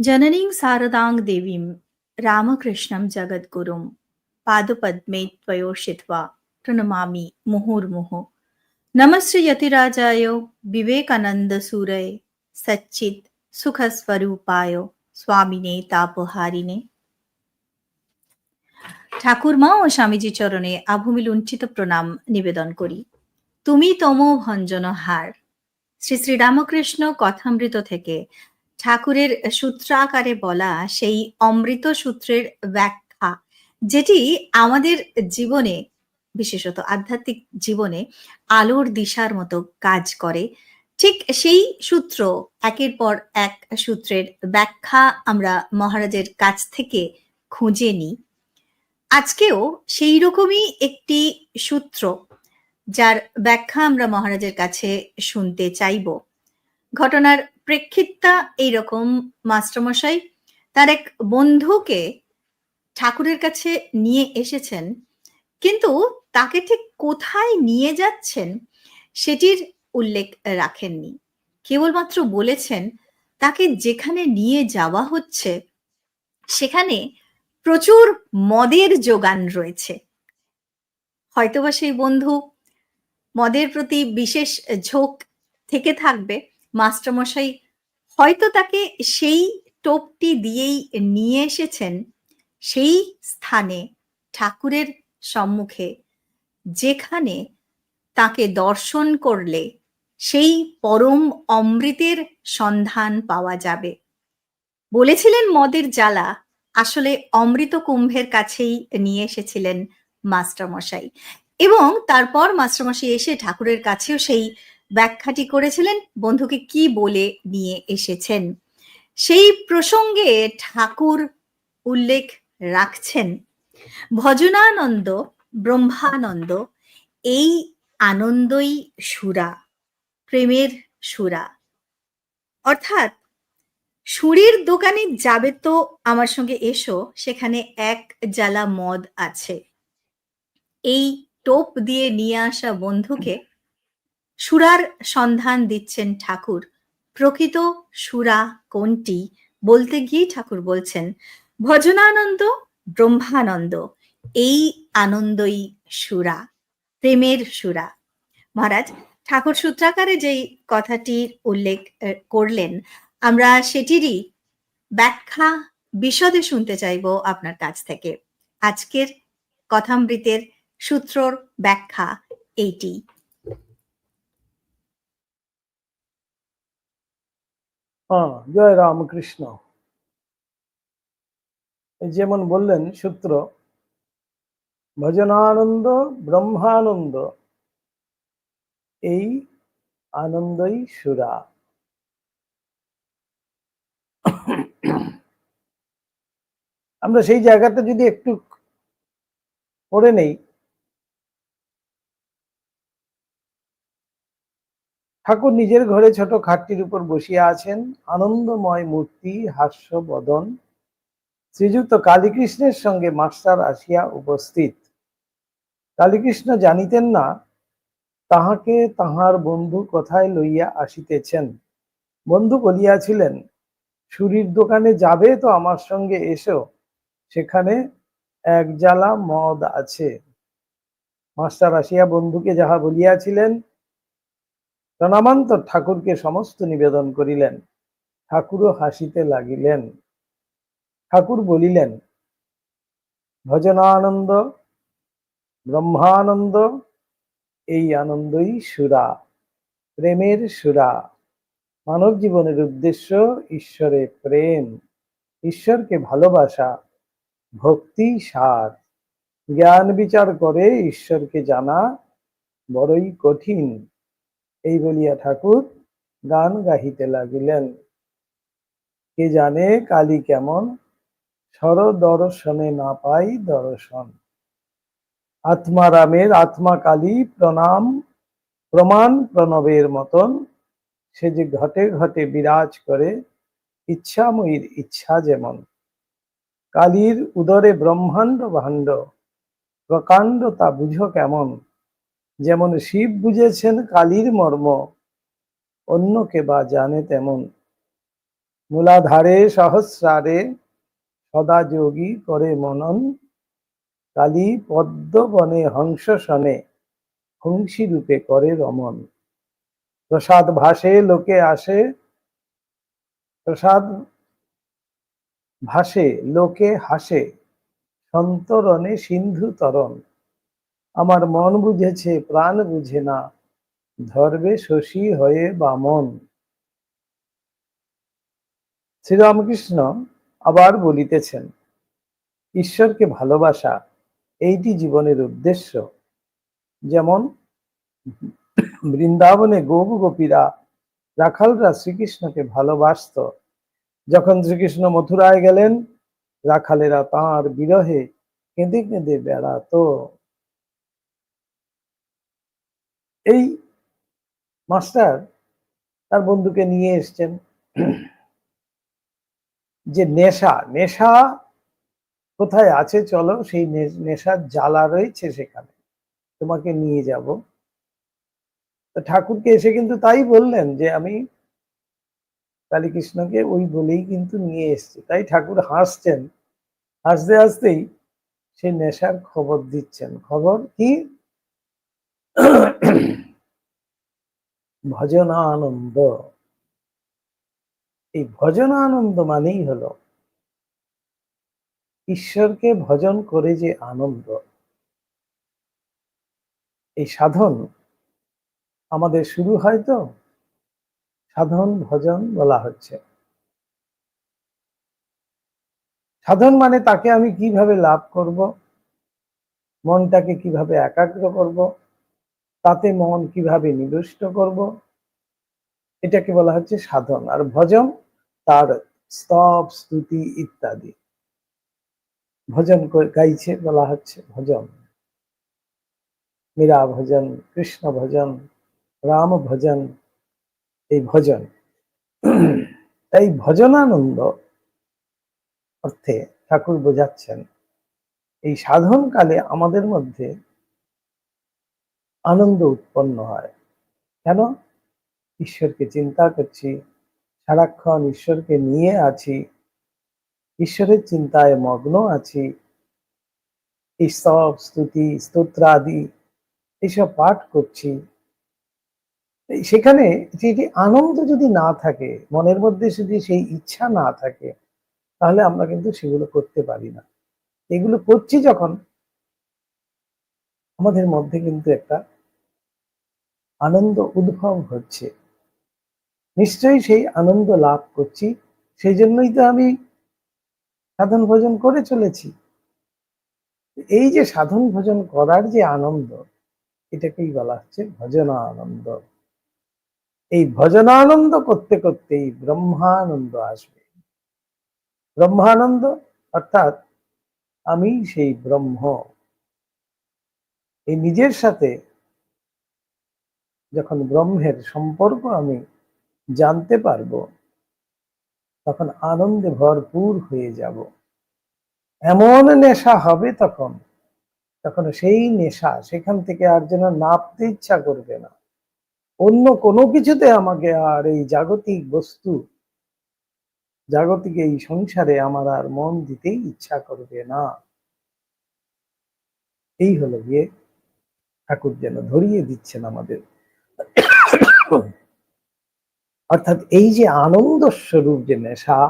జననీం శారదాంగ్ దేవీం రామకృష్ణం జగద్గురుం పాదుపద్మే త్వయోషిత్వా ప్రణమామి ముహుర్ముహు నమశ్రీ యతిరాజాయ వివేకానంద సూరయ సచ్చిత్ సుఖస్వరూపాయ স্বামিনে তাপহারিণে ঠাকুরমা ও স্বামীজি চরণে আভূমি লুণ্ঠিত প্রণাম নিবেদন করি তুমি তম ভঞ্জন হার শ্রী শ্রী রামকৃষ্ণ কথামৃত থেকে ঠাকুরের সূত্রাকারে বলা সেই অমৃত সূত্রের ব্যাখ্যা, যেটি আমাদের জীবনে, বিশেষত আধ্যাত্মিক জীবনে, আলোর দিশার মতো কাজ করে। ঠিক সেই সূত্র, একের পর এক সূত্রের ব্যাখ্যা আমরা মহারাজের কাছ থেকে খুঁজে নিই। আজকেও সেই রকমই একটি সূত্র, যার ব্যাখ্যা আমরা মহারাজের কাছে শুনতে চাইব। ঘটনার প্রেক্ষিতটা এইরকম মাস্টারমশাই তার এক বন্ধুকে ঠাকুরের কাছে নিয়ে এসেছেন, কিন্তু তাকে ঠিক কোথায় নিয়ে যাচ্ছেন সেটির উল্লেখ রাখেননি। কেবলমাত্র বলেছেন, তাকে যেখানে নিয়ে যাওয়া হচ্ছে, সেখানে প্রচুর মদের যোগান রয়েছে। হয়তোবা সেই বন্ধু মদের প্রতি বিশেষ ঝোঁক থেকে থাকবে মাস্টারমশাই, হয়তো তাকে সেই টোপটি দিয়েই নিয়ে এসেছেন, সেই স্থানে, ঠাকুরের সম্মুখে, যেখানে তাকে দর্শন করলে সেই পরম অমৃতের সন্ধান পাওয়া যাবে। বলেছিলেন মদের জ্বালা, আসলে অমৃত কুম্ভের কাছেই নিয়ে এসেছিলেন মাস্টারমশাই। এবং তারপর মাস্টারমশাই এসে ঠাকুরের কাছেও সেই ব্যাখ্যাটি করেছিলেন বন্ধুকে কি বলে নিয়ে এসেছেন। সেই প্রসঙ্গে ঠাকুর উল্লেখ রাখছেন, ভজনানন্দ, ব্রহ্মানন্দ, এই আনন্দই সুরা, প্রেমের সুরা। অর্থাৎ, সুরির দোকানে যাবে তো আমার সঙ্গে এসো, সেখানে এক জ্বালা মদ আছে। এই টোপ দিয়ে নিয়ে আসা বন্ধুকে সুরার সন্ধান দিচ্ছেন ঠাকুর। প্রকৃত সুরা কোনটি? বলতে গিয়ে ঠাকুর বলছেন, ভজনানন্দ, ব্রহ্মানন্দ। এই আনন্দই সুরা, প্রেমের সুরা। মহারাজ, ঠাকুর সূত্রাকারে যেই কথাটির উল্লেখ করলেন, আমরা সেটিরই ব্যাখ্যা বিশদে শুনতে চাইব আপনার কাছ থেকে। আজকের কথামৃতের সূত্রর ব্যাখ্যা এইটি। জয় রামকৃষ্ণ। যেমন বললেন সূত্র, ভজনানন্দ, ব্রহ্মানন্দ, এই আনন্দই সুরা। আমরা সেই জায়গাটা যদি একটু পড়ে নেই ঠাকুর নিজের ঘরে ছোট খাটটির উপর বসিয়া আছেন। আনন্দময় মূর্তি, হাস্য বদন। শ্রীযুক্ত কালীকৃষ্ণের সঙ্গে মাস্টার আসিয়া উপস্থিত। কালীকৃষ্ণ জানিতেন না, তাহাকে তাহার বন্ধু কোথায় লইয়া আসিতেছেন? বন্ধু বলিয়াছিলেন সুরির দোকানে যাবে তো আমার সঙ্গে এসো, সেখানে এক জ্বালা মদ আছে। মাস্টার আসিয়া বন্ধুকে যাহা বলিয়াছিলেন প্রণামান্ত ঠাকুরকে সমস্ত নিবেদন করিলেন। ঠাকুরও হাসিতে লাগিলেন। ঠাকুর বলিলেন, ভজনানন্দ, ব্রহ্মানন্দ, এই আনন্দই সুরা, প্রেমের সুরা। মানব জীবনের উদ্দেশ্য ঈশ্বরে প্রেম, ঈশ্বরকে ভালোবাসা, ভক্তি সার। জ্ঞান বিচার করে ঈশ্বরকে জানা বড়ই কঠিন। এই বলিয়া ঠাকুর গান গাহিতে লাগিলেন। কে জানে কালী কেমন? সর দর্শনে না পাই দর্শন। আত্মারামের আত্মা কালী প্রণাম, প্রমাণ প্রণবের মতন। সে যে ঘটে ঘটে বিরাজ করে, ইচ্ছাময়ীর ইচ্ছা যেমন। কালীর উদরে ব্রহ্মাণ্ড ভাণ্ড, প্রকাণ্ড তা বুঝো কেমন? যেমন শিব বুঝেছেন কালীর মর্ম, অন্যকে বা জানে তেমন। মূলাধারে সহস্রারে সদা যোগী করে মনন, কালী পদ্মবনে হংস সনে হংসী রূপে করে রমন। প্রসাদ ভাসে লোকে আসে, প্রসাদ ভাসে লোকে হাসে, সন্তরণে সিন্ধু তরণ। আমার মন বুঝেছে, প্রাণ বুঝে না। ধর্বে শশী হয়ে বামন। শ্রীরামকৃষ্ণ আবার বলিতেছেন, ঈশ্বরকে ভালোবাসা, এইটি জীবনের উদ্দেশ্য। যেমন, বৃন্দাবনে গোপ গোপীরা রাখালরা শ্রীকৃষ্ণকে ভালোবাসত। যখন শ্রীকৃষ্ণ মথুরায় গেলেন, রাখালেরা তাঁর বিরহে কেঁদে কেঁদে বেড়াতো। এই মাস্টার তার বন্ধুকে নিয়ে এসছেন। যে নেশা নেশা কোথায় আছে চলো, সেই নেশার জ্বালা রয়েছে সেখানে। তোমাকে নিয়ে যাব। তো ঠাকুরকে এসে কিন্তু তাই বললেন যে, আমি কালীকৃষ্ণকে ওই বলেই কিন্তু নিয়ে এসছি। তাই ঠাকুর হাসছেন। হাসতে হাসতেই সেই নেশার খবর দিচ্ছেন। খবর কি? ভজনানন্দ। এই ভজনানন্দ মানেই হলো ঈশ্বরকে ভজন করে যে আনন্দ। এই সাধন আমাদের শুরু হয় তো, সাধন, ভজন বলা হচ্ছে। সাধন মানে তাকে আমি কীভাবে লাভ করব, মনটাকে কীভাবে একাগ্র করব তাতে মন কীভাবে নিবিষ্ট করব? এটাকে বলা হচ্ছে সাধন আর ভজন তার স্তব, স্তুতি ইত্যাদি। ভজন গাইছে বলা হচ্ছে ভজন। মীরা ভজন, কৃষ্ণ ভজন, রাম ভজন, এই ভজন। এই ভজনানন্দ অর্থে ঠাকুর বোঝাচ্ছেন, এই সাধনকালে আমাদের মধ্যে আনন্দ উৎপন্ন হয়। কেন? ঈশ্বরকে চিন্তা করছি, সারাক্ষণ ঈশ্বরকে নিয়ে আছি, ঈশ্বরের চিন্তায় মগ্ন আছি। স্তব স্তুতি স্তোত্র আদি এইসব পাঠ করছি। সেখানে যেটি আনন্দ যদি না থাকে, মনের মধ্যে যদি সেই ইচ্ছা না থাকে, তাহলে আমরা কিন্তু সেগুলো করতে পারি না। এগুলো করছি যখন আমাদের মধ্যে কিন্তু একটা আনন্দ উদ্ভব হচ্ছে। নিশ্চয়ই সেই আনন্দ লাভ করছি সেই জন্যই তো আমি সাধন ভোজন করে চলেছি। এই যে সাধন ভোজন করার যে আনন্দ, এটাকেই বলা হচ্ছে ভজনা আনন্দ এই ভজনানন্দ করতে করতেই ব্রহ্মানন্দ আসবে। ব্রহ্মানন্দ অর্থাৎ আমি সেই ব্রহ্ম। এই নিজের সাথে যখন ব্রহ্মের সম্পর্ক আমি জানতে পারব, তখন আনন্দে ভরপুর হয়ে যাব। এমন নেশা হবে তখন তখন সেই নেশা সেখান থেকে আর যেন নাপতে ইচ্ছা করবে না। অন্য কোনো কিছুতে আমাকে আর এই জাগতিক বস্তু, জাগতিক এই সংসারে আমার আর মন দিতেই ইচ্ছা করবে না। এই হলো গিয়ে ঠাকুর যেন ধরিয়ে দিচ্ছেন আমাদের। অর্থাৎ এই যে আনন্দ স্বরূপ যে নেশা,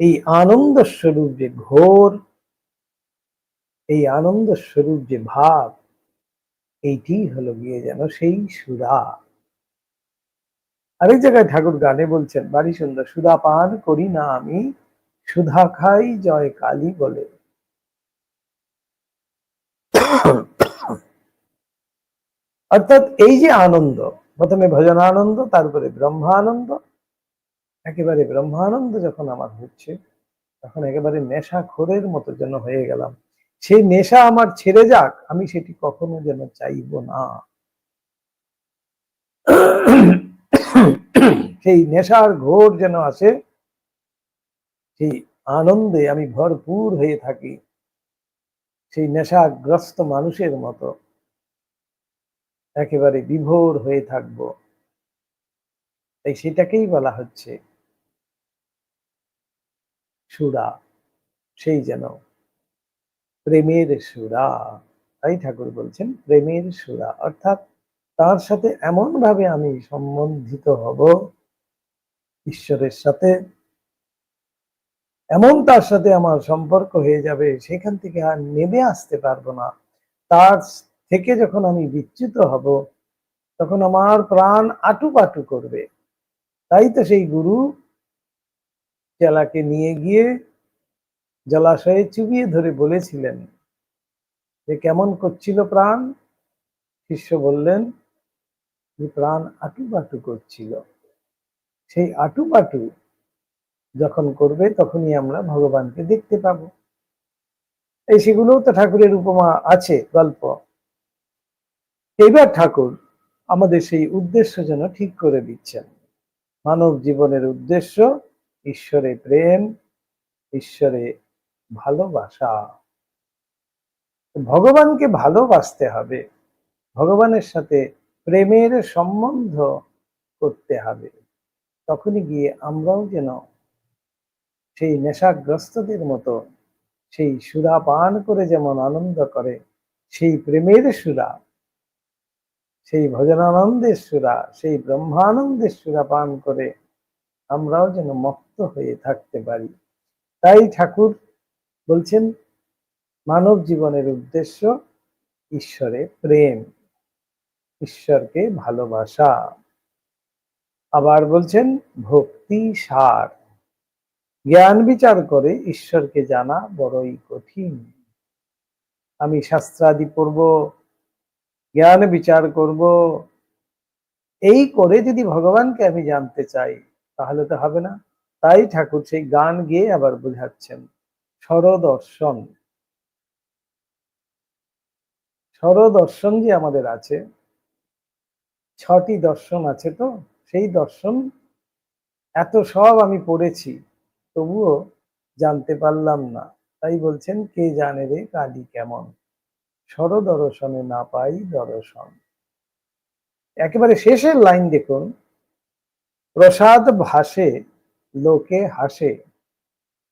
এই আনন্দ স্বরূপ যে ঘোর, এই আনন্দ স্বরূপ যে ভাব, এইটি হলো গিয়ে যেন সেই সুরা। আরেক জায়গায় ঠাকুর গানে বলছেন, বাড়ি সুন্দর সুধা পান করি না আমি, সুধা খাই জয় কালী বলে। অর্থাৎ এই যে আনন্দ, প্রথমে ভজনানন্দ, তারপরে ব্রহ্মানন্দ, একেবারে ব্রহ্মানন্দ যখন আমার হচ্ছে, তখন একেবারে নেশা খোরের মতো যেন হয়ে গেলাম। সেই নেশা আমার ছেড়ে যাক, আমি সেটি কখনো যেন চাইব না। সেই নেশার ঘোর যেন আসে, সেই আনন্দে আমি ভরপুর হয়ে থাকি। সেই নেশাগ্রস্ত মানুষের মতো। একেবারে বিভোর হয়ে থাকব। তাই সেটাকেই বলা হচ্ছে সুরা। সেই যেন প্রেমের সুরা। তাই ঠাকুর বলছেন, প্রেমের সুরা। অর্থাৎ তার সাথে এমন ভাবে আমি সম্বন্ধিত হব, ঈশ্বরের সাথে। এমন তার সাথে আমার সম্পর্ক হয়ে যাবে, সেখান থেকে আর নেমে আসতে পারব না। তার থেকে যখন আমি বিচ্যুত হব, তখন আমার প্রাণ আটু পাটু করবে। তাই তো সেই গুরু চেলাকে নিয়ে গিয়ে জলাশয়ে চুবিয়ে ধরে বলেছিলেন যে, কেমন করছিল প্রাণ? শিষ্য বললেন, যে, প্রাণ আটু পাটু করছিল। সেই আটু পাটু যখন করবে, তখনই আমরা ভগবানকে দেখতে পাবো। এই সেগুলোও তো ঠাকুরের উপমা আছে, গল্প। এইবার ঠাকুর, আমাদের সেই উদ্দেশ্য যেন ঠিক করে দিচ্ছেন। মানব জীবনের উদ্দেশ্য, ঈশ্বরে প্রেম, ঈশ্বরে ভালোবাসা। ভগবানকে ভালোবাসতে হবে, ভগবানের সাথে প্রেমের সম্বন্ধ করতে হবে। তখনই গিয়ে আমরাও যেন সেই নেশাগ্রস্তদের মতো, সেই সুরা পান করে যেমন আনন্দ করে, সেই প্রেমের সুরা সেই ভজনানন্দের সুরা সেই ব্রহ্মানন্দের সুরা পান করে আমরাও যেন মত্ত হয়ে থাকতে পারি। তাই ঠাকুর বলছেন, মানব জীবনের উদ্দেশ্য ঈশ্বরে প্রেম, ঈশ্বরকে ভালোবাসা। আবার বলছেন, ভক্তি সার। জ্ঞান বিচার করে ঈশ্বরকে জানা বড়ই কঠিন। আমি শাস্ত্রাদি পড়ব জ্ঞান বিচার করব। এই করে যদি ভগবানকে আমি জানতে চাই, তাহলে তো হবে না। তাই ঠাকুর সেই গান গেয়ে আবার বোঝাচ্ছেন স্বরদর্শন স্বরদর্শন যে আমাদের আছে, ছটি দর্শন আছে তো, সেই দর্শন এত সব আমি পড়েছি, তবুও জানতে পারলাম না। তাই বলছেন, কে জানে রে কালী কেমন? স্বরদর্শনে না পাই দর্শন। একেবারে শেষের লাইন দেখুন। প্রসাদ ভাসে, লোকে হাসে।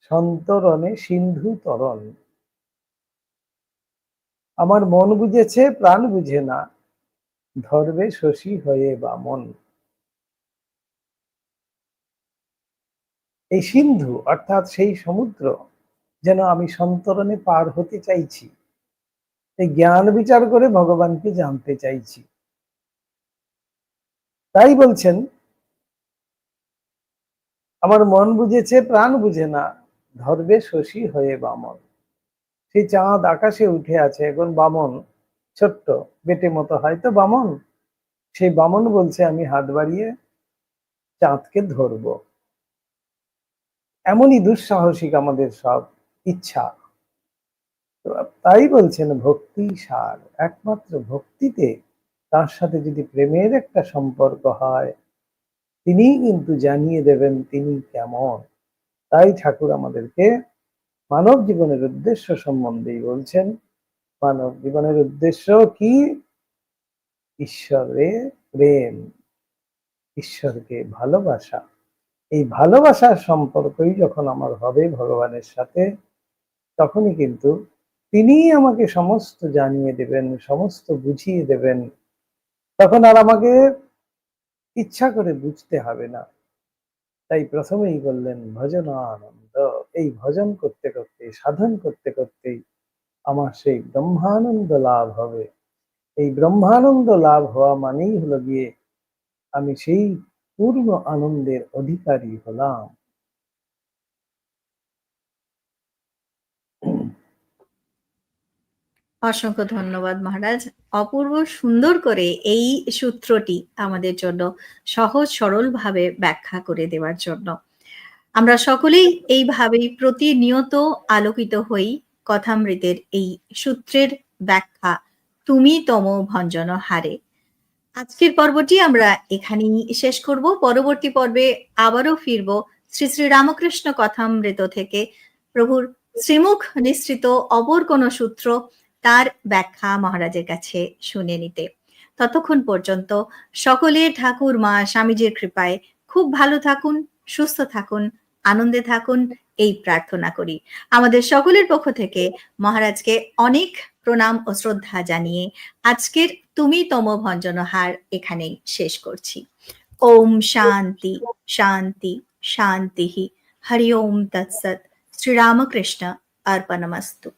সন্তরণে সিন্ধু তরণ আমার মন বুঝেছে, প্রাণ বুঝে না। ধরবে শশী হয়ে বামন। এই সিন্ধু, অর্থাৎ সেই সমুদ্র, যেন আমি সন্তরণে পার হতে চাইছি। এই জ্ঞান বিচার করে ভগবানকে জানতে চাইছি। তাই বলছেন, আমার মন বুঝেছে, প্রাণ বুঝে না ধরবে শশী হয়ে বামন। সেই চাঁদ আকাশে উঠে আছে, এখন বামন, ছোট্ট, বেটে মতো হয়তো বামন। সেই বামন বলছে, আমি হাত বাড়িয়ে চাঁদকে ধরব। এমনই দুঃসাহসিক আমাদের সব ইচ্ছা। তো তাই বলছেন, ভক্তি সার। একমাত্র ভক্তিতে তার সাথে যদি প্রেমের একটা সম্পর্ক হয় তিনি কিন্তু জানিয়ে দেবেন তিনি কেমন। তাই ঠাকুর আমাদেরকে মানব জীবনের উদ্দেশ্য সম্বন্ধেই বলছেন, মানব জীবনের উদ্দেশ্য কি? ঈশ্বরে প্রেম, ঈশ্বরকে ভালোবাসা। এই ভালোবাসার সম্পর্কই যখন আমার হবে ভগবানের সাথে, তখনই কিন্তু তিনি আমাকে সমস্ত জানিয়ে দেবেন, সমস্ত বুঝিয়ে দেবেন। তখন আর আমাকে ইচ্ছা করে বুঝতে হবে না। তাই প্রথমেই বললেন, ভজন আনন্দ। এই ভজন করতে করতে, সাধন করতে করতেই আমার সেই ব্রহ্মানন্দ লাভ হবে। এই ব্রহ্মানন্দ লাভ হওয়া মানেই হলো গিয়ে আমি সেই পূর্ণ আনন্দের অধিকারী হলাম। অসংখ্য ধন্যবাদ মহারাজ। অপূর্ব সুন্দর করে এই সূত্রটি আমাদের জন্য সহজ সরলভাবে ব্যাখ্যা করে দেওয়ার জন্য। আমরা সকলেই এইভাবেই প্রতিনিয়ত আলোকিত হই কথামৃতের এই সূত্রের ব্যাখ্যা, তুমি তম ভঞ্জন হারে। আজকের পর্বটি আমরা এখানেই শেষ করব। পরবর্তী পর্বে আবারও ফিরব শ্রী শ্রী রামকৃষ্ণ কথামৃত থেকে। প্রভুর শ্রীমুখ নিঃসৃত অপর কোন সূত্র তার ব্যাখ্যা মহারাজের কাছে শুনে নিতে। ততক্ষণ পর্যন্ত সকলে ঠাকুর মা স্বামীজির কৃপায় খুব ভালো থাকুন, সুস্থ থাকুন, আনন্দে থাকুন, এই প্রার্থনা করি। আমাদের সকলের পক্ষ থেকে মহারাজকে অনেক প্রণাম ও শ্রদ্ধা জানিয়ে আজকের তুমি তম ভঞ্জনহার এখানেই শেষ করছি। ওম শান্তি শান্তি শান্তি। হরি ওম তৎসৎ। শ্রীরামকৃষ্ণ। অর্পণমস্তু।